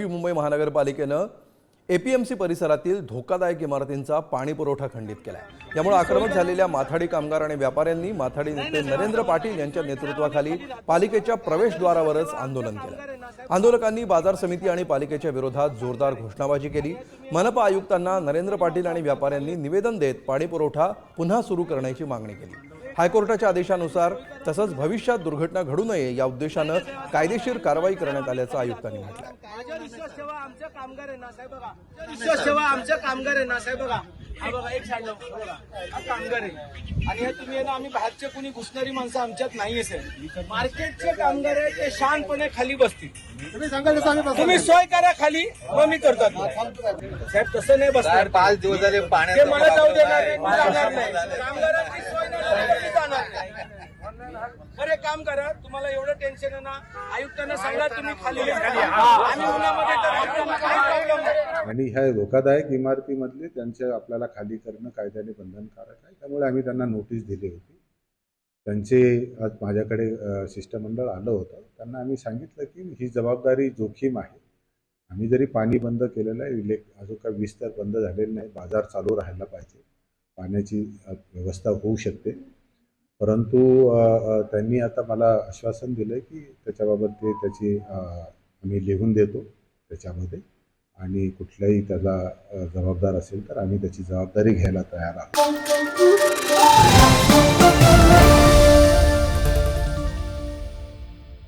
नवी मुंबई महानगरपालिकेनं एपीएमसी परिसरातील धोकादायक इमारतींचा पाणी पुरवठा खंडित आहे यामुळे आक्रमक झालेल्या माथाडी कामगार आणि व्यापाऱ्यांनी माथाडी नेते नरेंद्र पाटील यांच्या नेतृत्वाखाली पालिकेच्या प्रवेशद्वारावरच आंदोलन केलं. आंदोलकांनी बाजार समिती आणि पालिकेच्या विरोधात जोरदार घोषणाबाजी केली. मनपा आयुक्तांना नरेंद्र पाटील आणि व्यापाऱ्यांनी निवेदन देत पाणी पुरवठा पुन्हा सुरू करण्याची मागणी केली. हायकोर्टाच्या आदेशानुसार तसंच भविष्यात दुर्घटना घडू नये या उद्देशानं कायदेशीर कारवाई करण्यात आल्याचं आयुक्तांनी म्हटलं माझ्या विश्वास ठेवा आमचे कामगार आहे ना साहेब बघा. विश्वास ठेवा. आमचे कामगार आहे ना साहेब बघा. हा बघा एक साईड बघा हा कामगार आहे. आणि हे तुम्ही आहे ना आम्ही बाहेरचे कुणी घुसणारी माणसं आमच्यात नाहीये साहेब. मार्केटचे कामगार आहे ते शांतपणे खाली बसतील. तुम्ही सांगाल तसं आम्ही तुम्ही सोय करा खाली मग मी करतो. साहेब तसं नाही बसणार. पाच दिवस झाले ते पाण्यात मला जाऊ देणार नाही, मी जाणार नाही. कामगारांची सोय नाही मी जाणार नाही. बरं एक काम करा तुम्हाला एवढं टेन्शन आहे ना आयुक्तांना सांगा तुम्ही खाली या. आम्ही उन्हामध्ये तर आयुक्तांना काही प्रॉब्लेम नाही. आणि ह्या धोकादायक इमारतीमधले त्यांचे आपल्याला खाली करणं कायद्याने बंधनकारक आहे. त्यामुळे आम्ही त्यांना नोटीस दिली होती. त्यांचे आज माझ्याकडे अ, शिष्टमंडळ आलं होतं. त्यांना आम्ही सांगितलं की ही जबाबदारी जोखीम आहे. आम्ही जरी पाणी बंद केलेलं आहे इलेक् अजून काही वीज तर बंद झालेलं नाही बाजार चालू राहायला पाहिजे. पाण्याची अ, व्यवस्था होऊ शकते. परंतु त्यांनी आता मला आश्वासन दिलं की त्याच्याबाबत ते त्याची आम्ही लिहून देतो त्याच्यामध्ये. आणि कुठलाही त्याला जबाबदार असेल तर आम्ही त्याची जबाबदारी घ्यायला तयार आहोत.